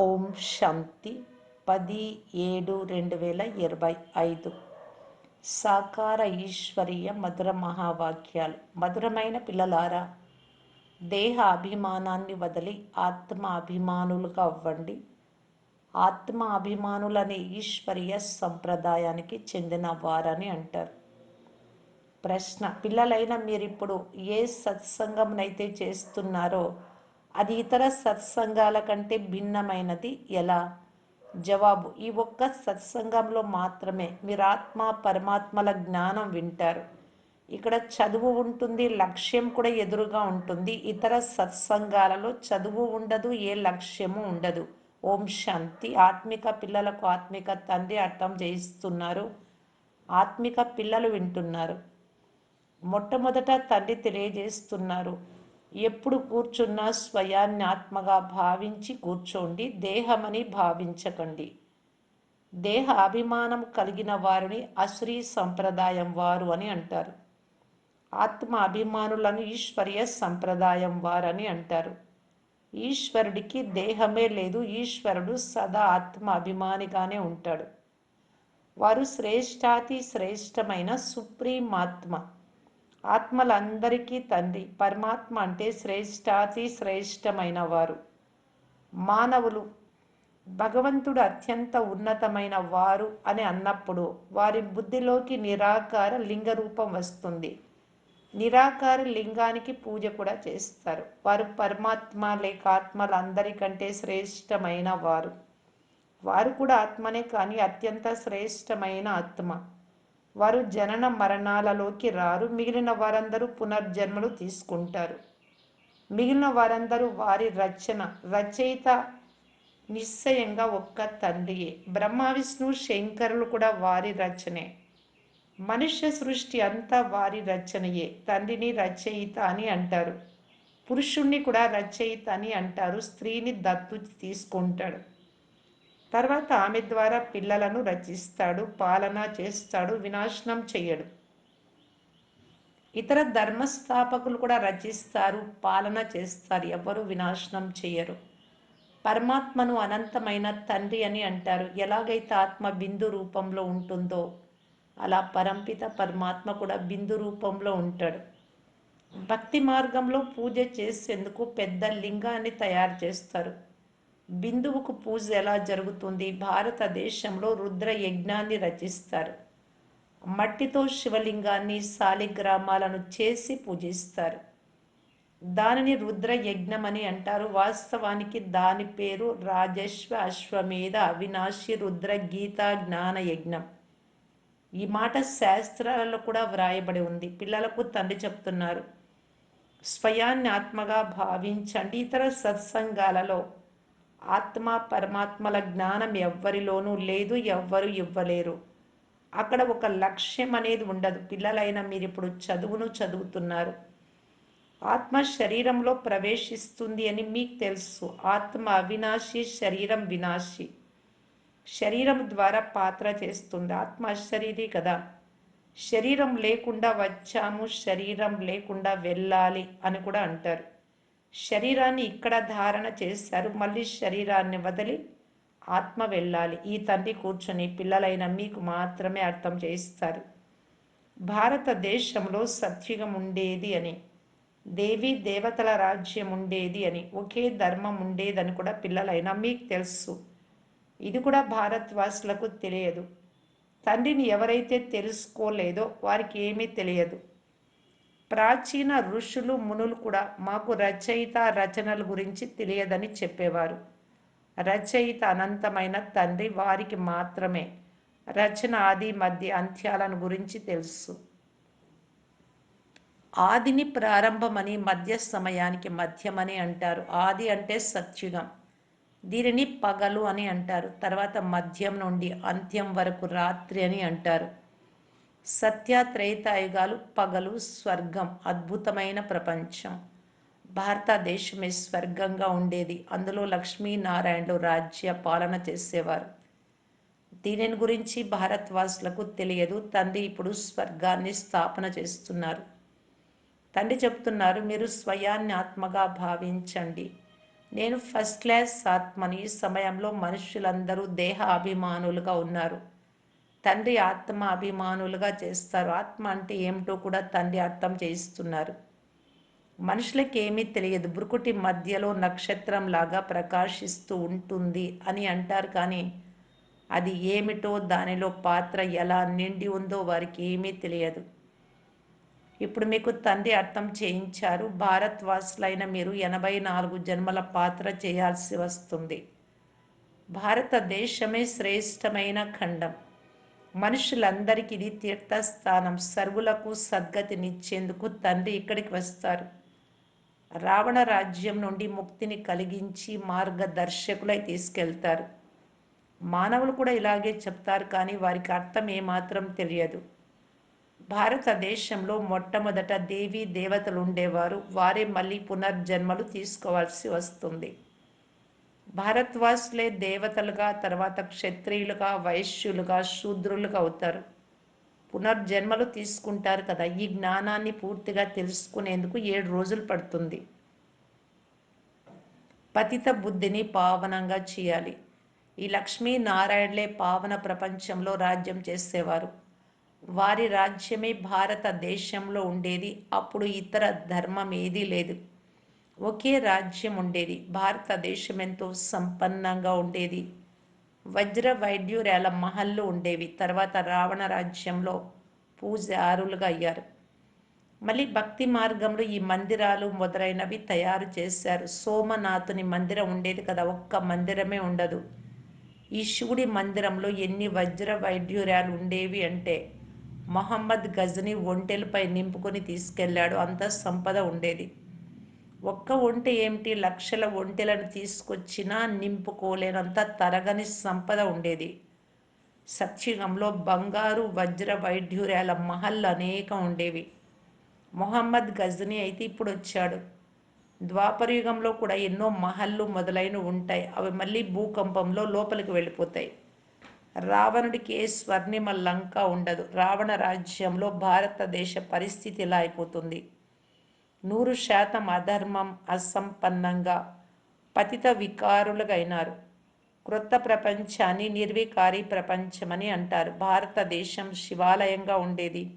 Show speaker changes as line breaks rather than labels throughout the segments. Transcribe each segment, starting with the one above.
ఓం శాంతి పది ఏడు రెండు వేల ఇరవై ఐదు. సాకార ఈశ్వరీయ మధుర మహావాక్యాలు. మధురమైన పిల్లలారా దేహ అభిమానాన్ని వదిలి ఆత్మ అభిమానులుగా అవ్వండి. ఆత్మ అభిమానులనే ఈశ్వరీయ సంప్రదాయానికి చెందిన వారని అంటారు. ప్రశ్న పిల్లలైన మీరిప్పుడు ఏ సత్సంగంనైతే చేస్తున్నారో అది ఇతర సత్సంగాల కంటే భిన్నమైనది. ఎలా? జవాబు ఈ ఒక్క సత్సంగంలో మాత్రమే మీరు ఆత్మ పరమాత్మల జ్ఞానం వింటారు. ఇక్కడ చదువు ఉంటుంది లక్ష్యం కూడా ఎదురుగా ఉంటుంది. ఇతర సత్సంగాలలో చదువు ఉండదు ఏ లక్ష్యము ఉండదు. ఓం శాంతి. ఆత్మిక పిల్లలకు ఆత్మిక తండ్రి అర్థం చేయిస్తున్నారు. ఆత్మిక పిల్లలు వింటున్నారు. మొట్టమొదట తండ్రి తెలియజేస్తున్నారు. ఎప్పుడు కూర్చున్నా స్వయాన్ని ఆత్మగా భావించి కూర్చోండి దేహమని భావించకండి. దేహ అభిమానం కలిగిన వారిని అశ్రీ సంప్రదాయం వారు అని అంటారు. ఆత్మ అభిమానులను ఈశ్వర్య సంప్రదాయం వారని అంటారు. ఈశ్వరుడికి దేహమే లేదు ఈశ్వరుడు సదా ఆత్మ అభిమానిగానే ఉంటాడు. వారు శ్రేష్టాతి శ్రేష్టమైన సుప్రీం ఆత్మ ఆత్మలందరికీ తండ్రి పరమాత్మ అంటే శ్రేష్టాతి శ్రేష్టమైన వారు మానవులు భగవంతుడు అత్యంత ఉన్నతమైన వారు అని అన్నప్పుడు వారి బుద్ధిలోకి నిరాకార లింగ రూపం వస్తుంది. నిరాకార లింగానికి పూజ కూడా చేస్తారు. వారు పరమాత్మ లేక ఆత్మలందరికంటే శ్రేష్టమైన వారు వారు కూడా ఆత్మనే కానీ అత్యంత శ్రేష్టమైన ఆత్మ. వారు జనన మరణాలలోకి రారు. మిగిలిన వారందరూ పునర్జన్మలు తీసుకుంటారు. మిగిలిన వారందరూ వారి రచన రచయిత నిశ్చయంగా ఒక్క తండ్రియే. బ్రహ్మ విష్ణు శంకరులు కూడా వారి రచనే. మనుష్య సృష్టి అంతా వారి రచనయే. తండ్రిని రచయిత అని అంటారు. పురుషుణ్ణి కూడా రచయిత అని అంటారు. స్త్రీని దత్తు తీసుకుంటాడు. తర్వాత ఆమె ద్వారా పిల్లలను రచిస్తాడు పాలన చేస్తాడు వినాశనం చేయడు. ఇతర ధర్మస్థాపకులు కూడా రచిస్తారు పాలన చేస్తారు ఎవరు వినాశనం చేయరు. పరమాత్మను అనంతమైన తండ్రి అని అంటారు. ఎలాగైతే ఆత్మ బిందు రూపంలో ఉంటుందో అలా పరంపిత పరమాత్మ కూడా బిందు రూపంలో ఉంటాడు. భక్తి మార్గంలో పూజ చేసేందుకు పెద్ద లింగాన్ని తయారు చేస్తారు. బిందువుకు పూజ ఎలా జరుగుతుంది? భారతదేశంలో రుద్ర యజ్ఞాన్ని రచిస్తారు. మట్టితో శివలింగాన్ని శాలిగ్రామాలను చేసి పూజిస్తారు. దానిని రుద్ర యజ్ఞం అని అంటారు. వాస్తవానికి దాని పేరు రాజేశ్వ అశ్వమేధ అవినాశి రుద్ర గీతా జ్ఞాన యజ్ఞం ఈ మాట శాస్త్రాలలో కూడా వ్రాయబడి ఉంది. పిల్లలకు తండ్రి చెప్తున్నారు. స్వయాన్ని ఆత్మగా భావించండి. ఇతర సత్సంగాలలో ఆత్మ పరమాత్మల జ్ఞానం ఎవ్వరిలోనూ లేదు ఎవ్వరు ఇవ్వలేరు. అక్కడ ఒక లక్ష్యం అనేది ఉండదు. పిల్లలైన మీరు ఇప్పుడు చదువును చదువుతున్నారు. ఆత్మ శరీరంలో ప్రవేశిస్తుంది అని మీకు తెలుసు. ఆత్మ అవినాశి శరీరం వినాశి. శరీరం ద్వారా పాత్ర చేస్తుంది. ఆత్మ శరీరి కదా. శరీరం లేకుండా వచ్చాము శరీరం లేకుండా వెళ్ళాలి అని కూడా అంటారు. శరీరాన్ని ఇక్కడ ధారణ చేశారు. మళ్ళీ శరీరాన్ని వదిలి ఆత్మ వెళ్ళాలి. ఈ తండ్రి కూర్చొని పిల్లలైన మీకు మాత్రమే అర్థం చేస్తారు భారతదేశంలో సత్యుగం ఉండేది అని దేవి దేవతల రాజ్యం ఉండేది అని ఒకే ధర్మం ఉండేదని కూడా పిల్లలైనా మీకు తెలుసు. ఇది కూడా భారత్వాసులకు తెలియదు. తండ్రిని ఎవరైతే తెలుసుకోలేదో వారికి ఏమీ తెలియదు. ప్రాచీన ఋషులు మునులు కూడా మాకు రచయిత రచనల గురించి తెలియదని చెప్పేవారు. రచయిత అనంతమైన తండ్రి వారికి మాత్రమే. రచన ఆది మధ్య అంత్యాలను గురించి తెలుసు. ఆదిని ప్రారంభమని మధ్య సమయానికి మధ్యమని అంటారు. ఆది అంటే సత్యుగం. దీనిని పగలు అని అంటారు. తర్వాత మధ్యం నుండి అంత్యం వరకు రాత్రి అని అంటారు. సత్య త్రేతాయుగాలు పగలు స్వర్గం అద్భుతమైన ప్రపంచం. భారతదేశమే స్వర్గంగా ఉండేది. అందులో లక్ష్మీనారాయణలు రాజ్య పాలన చేసేవారు. దీనిని గురించి భారత్వాసులకు తెలియదు. తండ్రి ఇప్పుడు స్వర్గాన్ని స్థాపన చేస్తున్నారు. తండ్రి చెప్తున్నారు మీరు స్వయాన్ని ఆత్మగా భావించండి. నేను ఫస్ట్ క్లాస్ ఆత్మని ఈ సమయంలో మనుషులందరూ దేహ అభిమానులుగా ఉన్నారు. తండ్రి ఆత్మ అభిమానులుగా చేస్తారు. ఆత్మ అంటే ఏమిటో కూడా తండ్రి అర్థం చేయిస్తున్నారు. మనుషులకి ఏమీ తెలియదు. బ్రుకుటి మధ్యలో నక్షత్రం లాగా ప్రకాశిస్తూ ఉంటుంది అని అంటారు కానీ అది ఏమిటో దానిలో పాత్ర ఎలా నిండి ఉందో వారికి ఏమీ తెలియదు. ఇప్పుడు మీకు తండ్రి అర్థం చేయించారు. భారత్వాసులైన మీరు ఎనభై నాలుగు జన్మల పాత్ర చేయాల్సి వస్తుంది. భారతదేశమే శ్రేష్టమైన ఖండం. మనుషులందరికీ ఇది తీర్థస్థానం. సర్వులకు సద్గతినిచ్చేందుకు తండ్రి ఇక్కడికి వస్తారు. రావణ రాజ్యం నుండి ముక్తిని కలిగించి మార్గదర్శకులై తీసుకెళ్తారు. మానవులు కూడా ఇలాగే చెప్తారు కానీ వారికి అర్థం ఏమాత్రం తెలియదు. భారతదేశంలో మొట్టమొదట దేవీ దేవతలు ఉండేవారు. వారే మళ్ళీ పునర్జన్మలు తీసుకోవాల్సి వస్తుంది. భారత్వాసులే దేవతలుగా తర్వాత క్షత్రియులుగా వైశ్యులుగా శూద్రులుగా అవుతారు. పునర్జన్మలు తీసుకుంటారు కదా. ఈ జ్ఞానాన్ని పూర్తిగా తెలుసుకునేందుకు ఏడు రోజులు పడుతుంది. పతిత బుద్ధిని పావనంగా చేయాలి. ఈ లక్ష్మీనారాయణలే పావన ప్రపంచంలో రాజ్యం చేసేవారు. వారి రాజ్యమే భారతదేశంలో ఉండేది. అప్పుడు ఇతర ధర్మం ఏదీ లేదు. ఒకే రాజ్యం ఉండేది భారతదేశం ఎంతో సంపన్నంగా ఉండేది. వజ్ర వైడ్యూర్యాల మహల్లు ఉండేవి. తర్వాత రావణ రాజ్యంలో పూజారులుగా అయ్యారు. మళ్ళీ భక్తి మార్గంలో ఈ మందిరాలు మొదలైనవి తయారు చేశారు. సోమనాథుని మందిరం ఉండేది కదా ఒక్క మందిరమే ఉండదు. ఈ శివుడి మందిరంలో ఎన్ని వజ్ర వైడ్యూర్యాలు ఉండేవి అంటే మొహమ్మద్ గజ్ని ఒంటెలపై నింపుకొని తీసుకెళ్ళాడు. అంత సంపద ఉండేది. ఒక్క ఒంటె ఏమిటి? లక్షల ఒంటెలను తీసుకొచ్చినా నింపుకోలేనంత తరగని సంపద ఉండేది. సత్యుగంలో బంగారు వజ్ర వైఢ్యూర్యాల మహల్ అనేకం ఉండేవి. మొహమ్మద్ గజ్ని అయితే ఇప్పుడు వచ్చాడు ద్వాపరయుగంలో కూడా ఎన్నో మహల్లు మొదలైనవి ఉంటాయి. అవి మళ్ళీ భూకంపంలో లోపలికి వెళ్ళిపోతాయి. రావణుడికి ఏ స్వర్ణిమ లంక ఉండదు. రావణ రాజ్యంలో భారతదేశ పరిస్థితి ఇలా అయిపోతుంది. నూరు శాతం అధర్మం అసంపన్నంగా పతిత వికారులుగైనారు. క్రొత్త ప్రపంచాన్ని నిర్వికారి ప్రపంచమని అంటారు. భారతదేశం శివాలయంగా ఉండేది.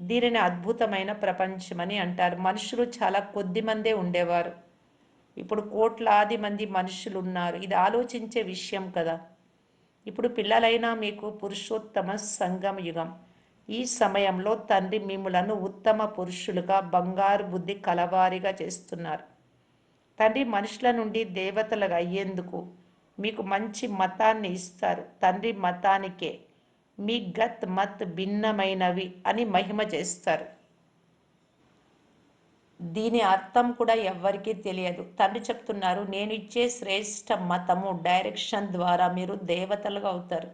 దీనిని అద్భుతమైన ప్రపంచమని అంటారు. మనుషులు చాలా కొద్ది మందే ఉండేవారు. ఇప్పుడు కోట్లాది మంది మనుషులు ఉన్నారు ఇది ఆలోచించే విషయం కదా. ఇప్పుడు పిల్లలైనా మీకు పురుషోత్తమ సంగమ యుగం ఈ సమయంలో తండ్రి మిమ్మలను ఉత్తమ పురుషులుగా బంగారు బుద్ధి కలవారిగా చేస్తున్నారు. తండ్రి మనుషుల నుండి దేవతలుగా అయ్యేందుకు మీకు మంచి మతాన్ని ఇస్తారు. తండ్రి మతానికే మీ గత్ మత్ భిన్నమైనవి అని మహిమ చేస్తారు. దీని అర్థం కూడా ఎవ్వరికీ తెలియదు. తండ్రి చెప్తున్నారు నేను ఇచ్చే శ్రేష్ట మతము డైరెక్షన్ ద్వారా మీరు దేవతలుగా అవుతారు.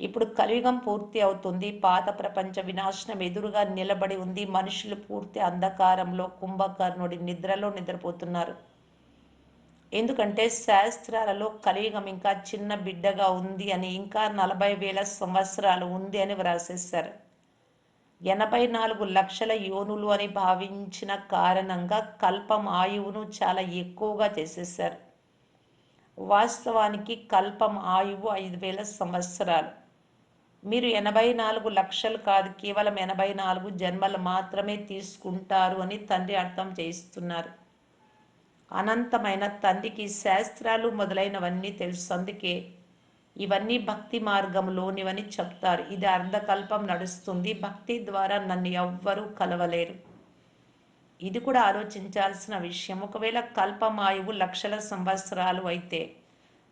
ఇప్పుడు కలియుగం పూర్తి అవుతుంది. పాత ప్రపంచ వినాశనం ఎదురుగా నిలబడి ఉంది. మనుషులు పూర్తి అంధకారంలో కుంభకర్ణుడి నిద్రలో నిద్రపోతున్నారు. ఎందుకంటే శాస్త్రాలలో కలియుగం ఇంకా చిన్న బిడ్డగా ఉంది అని ఇంకా నలభై వేల సంవత్సరాలు ఉంది అని వ్రాసేశారు. ఎనభై నాలుగు లక్షల యోనులు అని భావించిన కారణంగా కల్పం ఆయువును చాలా ఎక్కువగా చేసేసారు వాస్తవానికి కల్పం ఆయువు ఐదు వేల సంవత్సరాలు. మీరు ఎనభై నాలుగు లక్షలు కాదు కేవలం ఎనభై నాలుగు జన్మలు మాత్రమే తీసుకుంటారు అని తండ్రి అర్థం చేయిస్తున్నారు. అనంతమైన తండ్రికి శాస్త్రాలు మొదలైనవన్నీ తెలుసు. అందుకే ఇవన్నీ భక్తి మార్గంలోనివని చెప్తారు. ఇది అర్ధకల్పం నడుస్తుంది. భక్తి ద్వారా నన్ను ఎవ్వరూ కలవలేరు. ఇది కూడా ఆలోచించాల్సిన విషయం. ఒకవేళ కల్పమాయువు లక్షల సంవత్సరాలు అయితే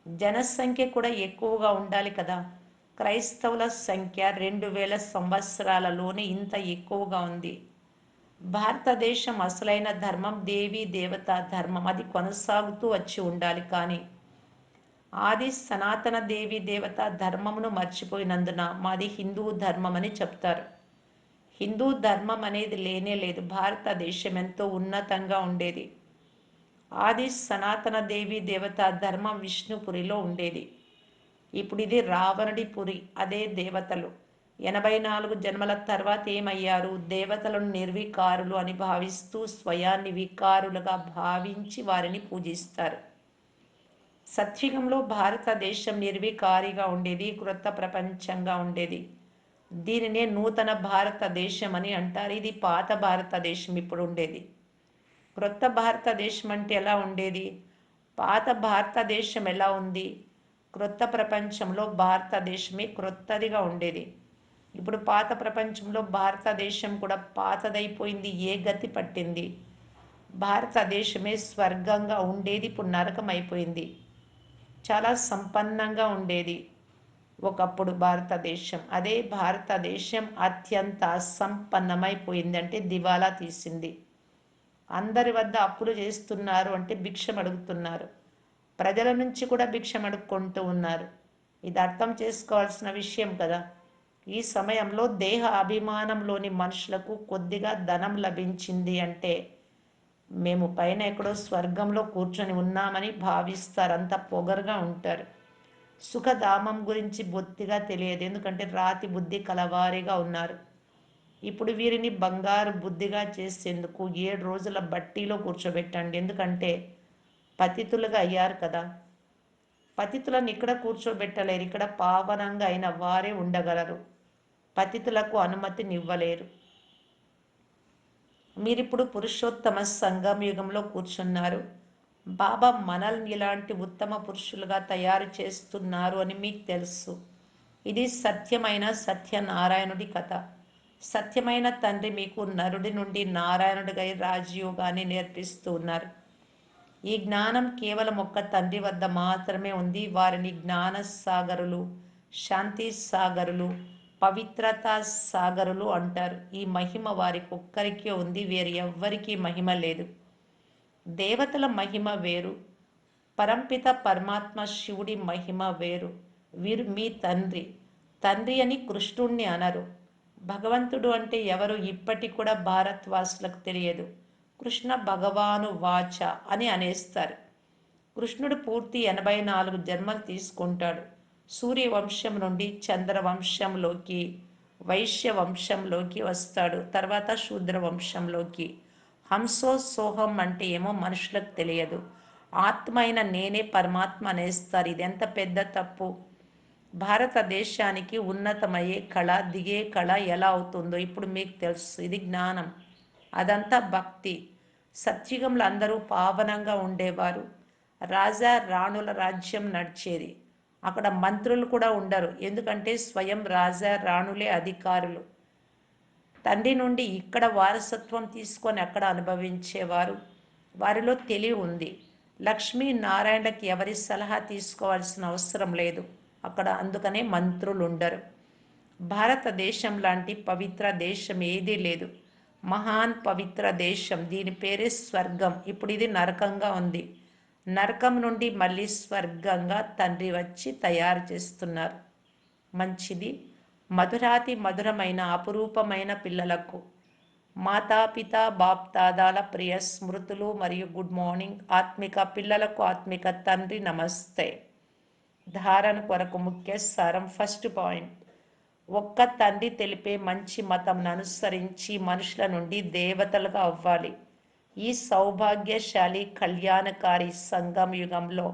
జనసంఖ్య కూడా ఎక్కువగా ఉండాలి కదా. క్రైస్తవుల సంఖ్య రెండు వేల సంవత్సరాలలోనే ఇంత ఎక్కువగా ఉంది. భారతదేశం అసలైన ధర్మం దేవీ దేవత ధర్మం. అది కొనసాగుతూ వచ్చి ఉండాలి కానీ ఆది సనాతన దేవి దేవత ధర్మమును మర్చిపోయినందున మాది హిందూ ధర్మం అని చెప్తారు. హిందూ ధర్మం అనేది లేనే లేదు. భారతదేశం ఎంతో ఉన్నతంగా ఉండేది. ఆది సనాతన దేవి దేవత ధర్మం విష్ణుపురిలో ఉండేది. ఇప్పుడు ఇది రావణుడి పురి అదే దేవతలు. ఎనభై నాలుగు జన్మల తర్వాత ఏమయ్యారు? దేవతలను నిర్వికారులు అని భావిస్తూ స్వయాన్ని వికారులుగా భావించి వారిని పూజిస్తారు. సత్యుగంలో భారతదేశం నిర్వికారిగా ఉండేది క్రొత్త ప్రపంచంగా ఉండేది. దీనినే నూతన భారతదేశం అని అంటారు. ఇది పాత భారతదేశం ఇప్పుడు ఉండేది. క్రొత్త భారతదేశం అంటే ఎలా ఉండేది? పాత భారతదేశం ఎలా ఉంది? క్రొత్త ప్రపంచంలో భారతదేశమే క్రొత్తదిగా ఉండేది. ఇప్పుడు పాత ప్రపంచంలో భారతదేశం కూడా పాతదైపోయింది ఏ గతి పట్టింది? భారతదేశమే స్వర్గంగా ఉండేది ఇప్పుడు నరకం అయిపోయింది చాలా సంపన్నంగా ఉండేది ఒకప్పుడు భారతదేశం. అదే భారతదేశం అత్యంత సంపన్నమైపోయిందంటే దివాలా తీసింది. అందరి వద్ద అప్పులు చేస్తున్నారు అంటే భిక్షం అడుగుతున్నారు ప్రజల నుంచి కూడా భిక్షమడుక్కుంటూ ఉన్నారు. ఇది అర్థం చేసుకోవాల్సిన విషయం కదా. ఈ సమయంలో దేహ అభిమానంలోని మనుషులకు కొద్దిగా ధనం లభించింది అంటే మేము పైన ఎక్కడో స్వర్గంలో కూర్చొని ఉన్నామని భావిస్తారు అంత పొగరుగా ఉంటారు. సుఖధామం గురించి బొత్తిగా తెలియదు. ఎందుకంటే రాతి బుద్ధి కలవారిగా ఉన్నారు. ఇప్పుడు వీరిని బంగారు బుద్ధిగా చేసేందుకు ఏడు రోజుల బట్టీలో కూర్చోబెట్టండి. ఎందుకంటే పతితులుగా అయ్యారు కదా. పతితులను ఇక్కడ కూర్చోబెట్టలేరు. ఇక్కడ పావనంగా అయిన వారే ఉండగలరు. పతితులకు అనుమతినివ్వలేరు మీరిప్పుడు పురుషోత్తమ సంఘం యుగంలో కూర్చున్నారు. బాబా మనల్ని ఇలాంటి ఉత్తమ పురుషులుగా తయారు చేస్తున్నారు అని మీకు తెలుసు. ఇది సత్యమైన సత్యనారాయణుడి కథ. సత్యమైన తండ్రి మీకు నరుడి నుండి నారాయణుడిగా రాజయోగాన్ని నేర్పిస్తూ ఉన్నారు. ఈ జ్ఞానం కేవలం ఒక్క తండ్రి వద్ద మాత్రమే ఉంది. వారిని జ్ఞాన సాగరులు శాంతి సాగరులు పవిత్రతా సాగరులు అంటారు. ఈ మహిమ వారికి ఒక్కరికే ఉంది. వేరు ఎవ్వరికీ మహిమ లేదు. దేవతల మహిమ వేరు. పరంపిత పరమాత్మ శివుడి మహిమ వేరు. వీరు మీ తండ్రి. తండ్రి అని కృష్ణుణ్ణి అనరు. భగవంతుడు అంటే ఎవరు ఇప్పటికి కూడా భారత్వాసులకు తెలియదు. కృష్ణ భగవాను వాచ అని అనేస్తారు. కృష్ణుడు పూర్తి ఎనభై నాలుగు జన్మలు తీసుకుంటాడు. సూర్యవంశం నుండి చంద్రవంశంలోకి వైశ్య వంశంలోకి వస్తాడు. తర్వాత శూద్ర వంశంలోకి హంసో సోహం అంటే ఏమో మనుషులకు తెలియదు. ఆత్మ నేనే పరమాత్మ అనేస్తారు. ఇది ఎంత పెద్ద తప్పు? భారతదేశానికి ఉన్నతమయ్యే కళ దిగే కళ ఎలా అవుతుందో ఇప్పుడు మీకు తెలుసు. ఇది జ్ఞానం. అదంతా భక్తి. సత్యుగంలో అందరూ పావనంగా ఉండేవారు. రాజా రాణుల రాజ్యం నడిచేది. అక్కడ మంత్రులు కూడా ఉండరు. ఎందుకంటే స్వయం రాజా రాణులే అధికారులు. తండ్రి నుండి ఇక్కడ వారసత్వం తీసుకొని అక్కడ అనుభవించేవారు. వారిలో తెలివి ఉంది. లక్ష్మీ నారాయణకి ఎవరి సలహా తీసుకోవాల్సిన అవసరం లేదు. అక్కడ అందుకనే మంత్రులు ఉండరు భారతదేశం లాంటి పవిత్ర దేశం ఏదీ లేదు. మహాన్ పవిత్ర దేశం. దీని పేరే స్వర్గం. ఇప్పుడు ఇది నరకంగా ఉంది. నరకం నుండి మళ్ళీ స్వర్గంగా తండ్రి వచ్చి తయారు చేస్తున్నారు. మంచిది. మధురాతి మధురమైన అపురూపమైన పిల్లలకు. మాతాపిత బాప్తాదాల ప్రియ స్మృతులు మరియు గుడ్ మార్నింగ్ ఆత్మిక పిల్లలకు ఆత్మిక తండ్రి నమస్తే. ధారణ కొరకు ముఖ్య సారం ఫస్ట్ పాయింట్. ఒక్క తండ్రి తెలిపే మంచి మతంను అనుసరించి మనుషుల నుండి దేవతలుగా అవ్వాలి. ఈ సౌభాగ్యశాలి కళ్యాణకారి సంఘం యుగంలో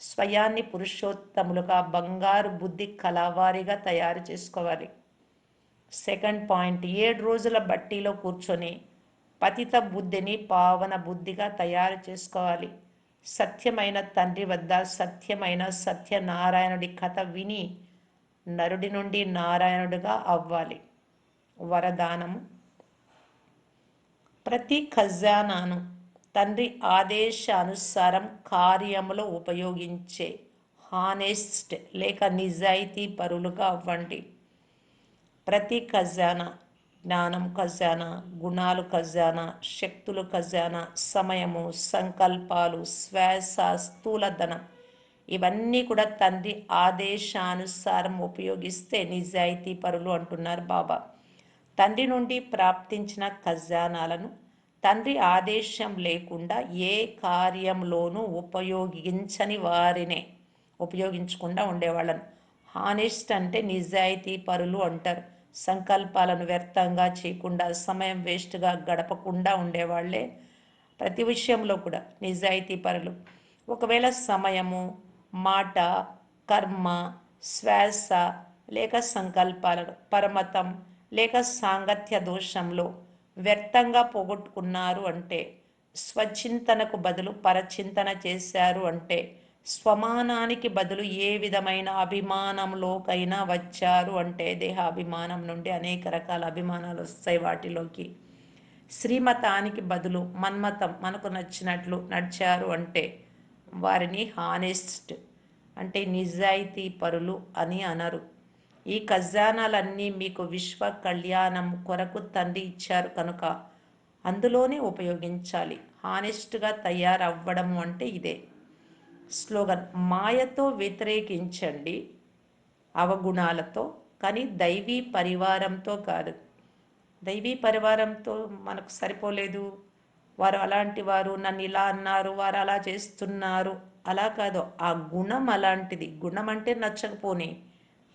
స్వయాన్ని పురుషోత్తములుగా బంగారు బుద్ధి కలవారిగా తయారు చేసుకోవాలి. సెకండ్ పాయింట్ ఏడు రోజుల బట్టీలో కూర్చొని పతిత బుద్ధిని పావన బుద్ధిగా తయారు చేసుకోవాలి. సత్యమైన తండ్రి వద్ద సత్యమైన సత్యనారాయణుడి కథ విని నరుడి నుండి నారాయణుడుగా అవ్వాలి. వరదానము. ప్రతి ఖజానాను తండ్రి ఆదేశానుసారం కార్యములో ఉపయోగించే హానెస్ట్ లేక నిజాయితీ పరులుగా అవ్వండి. ప్రతి ఖజానా జ్ఞానం ఖజానా గుణాలు ఖజానా శక్తులు ఖజానా సమయము సంకల్పాలు శ్వాస స్థూలధనం ఇవన్నీ కూడా తండ్రి ఆదేశానుసారం ఉపయోగిస్తే నిజాయితీ పరులు అంటున్నారు బాబా. తండ్రి నుండి ప్రాప్తించిన ఖజానాలను తండ్రి ఆదేశం లేకుండా ఏ కార్యంలోనూ ఉపయోగించని వారినే ఉపయోగించకుండా ఉండేవాళ్ళను. హానెస్ట్ అంటే నిజాయితీ పరులు అంటారు. సంకల్పాలను వ్యర్థంగా చేయకుండా సమయం వేస్ట్గా గడపకుండా ఉండేవాళ్ళే ప్రతి విషయంలో కూడా నిజాయితీ పరులు. ఒకవేళ సమయము మాట కర్మ శ్వాస లేక సంకల్పాలను పరమతం లేక సాంగత్య దోషంలో వ్యర్థంగా పోగొట్టుకున్నారు అంటే స్వచింతనకు బదులు పరచింతన చేశారు అంటే స్వమానానికి బదులు ఏ విధమైన అభిమానంలోకైనా వచ్చారు అంటే దేహాభిమానం నుండి అనేక రకాల అభిమానాలు వస్తాయి వాటిలోకి. శ్రీమతానికి బదులు మన్మతం మనకు నచ్చినట్లు నడిచారు అంటే వారిని హానెస్ట్ అంటే నిజాయితీ పరులు అని అనరు. ఈ ఖజానాలన్నీ మీకు విశ్వ కళ్యాణం కొరకు తండ్రి ఇచ్చారు కనుక అందులోనే ఉపయోగించాలి. హానెస్ట్గా తయారవ్వడం అంటే ఇదే. స్లోగన్ మాయతో వ్యతిరేకించండి అవగుణాలతో కానీ దైవీ పరివారంతో కాదు. దైవీ పరివారంతో మనకు సరిపోలేదు. వారు అలాంటి వారు నన్ను ఇలా అన్నారు వారు అలా చేస్తున్నారు. అలా కాదు ఆ గుణం అలాంటిది. గుణం అంటే నచ్చకపోని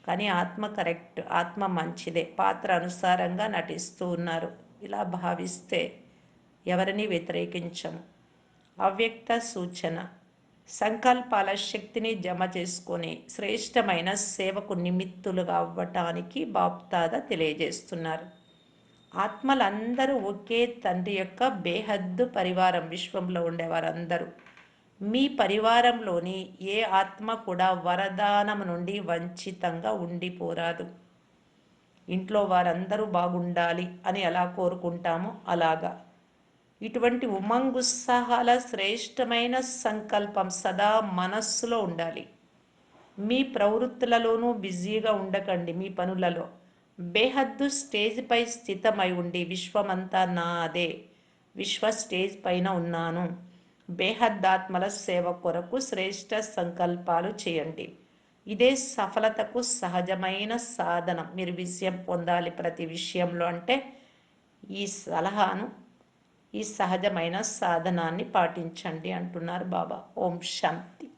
కానీ ఆత్మ కరెక్ట్ ఆత్మ మంచిదే. పాత్ర అనుసారంగా నటిస్తూ ఉన్నారు. ఇలా భావిస్తే ఎవరిని వ్యతిరేకించము. అవ్యక్త సూచన. సంకల్పాల శక్తిని జమ చేసుకొని శ్రేష్టమైన సేవకు నిమిత్తులుగా అవ్వటానికి బాప్తాద తెలియజేస్తున్నారు. ఆత్మలందరూ ఒకే తండ్రి యొక్క బేహద్దు పరివారం విశ్వంలో ఉండేవారందరూ. మీ పరివారంలోని ఏ ఆత్మ కూడా వరదానం నుండి వంచితంగా ఉండిపోరాదు. ఇంట్లో వారందరూ బాగుండాలి అని ఎలా కోరుకుంటామో అలాగా. ఇటువంటి ఉమంగుత్సాహాల శ్రేష్టమైన సంకల్పం సదా మనస్సులో ఉండాలి. మీ ప్రవృత్తులలోనూ బిజీగా ఉండకండి మీ పనులలో. బేహద్దు స్టేజ్పై స్థితమై ఉండి విశ్వమంతా నాదే. విశ్వ స్టేజ్ పైన ఉన్నాను. బేహద్దాత్మల సేవ కొరకు శ్రేష్ట సంకల్పాలు చేయండి. ఇదే సఫలతకు సహజమైన సాధనం. మీరు విజయం పొందాలి ప్రతి విషయంలో అంటే ఈ సలహాను ఈ సహజమైన సాధనాన్ని పాటించండి అంటున్నారు బాబా. ఓం శాంతి.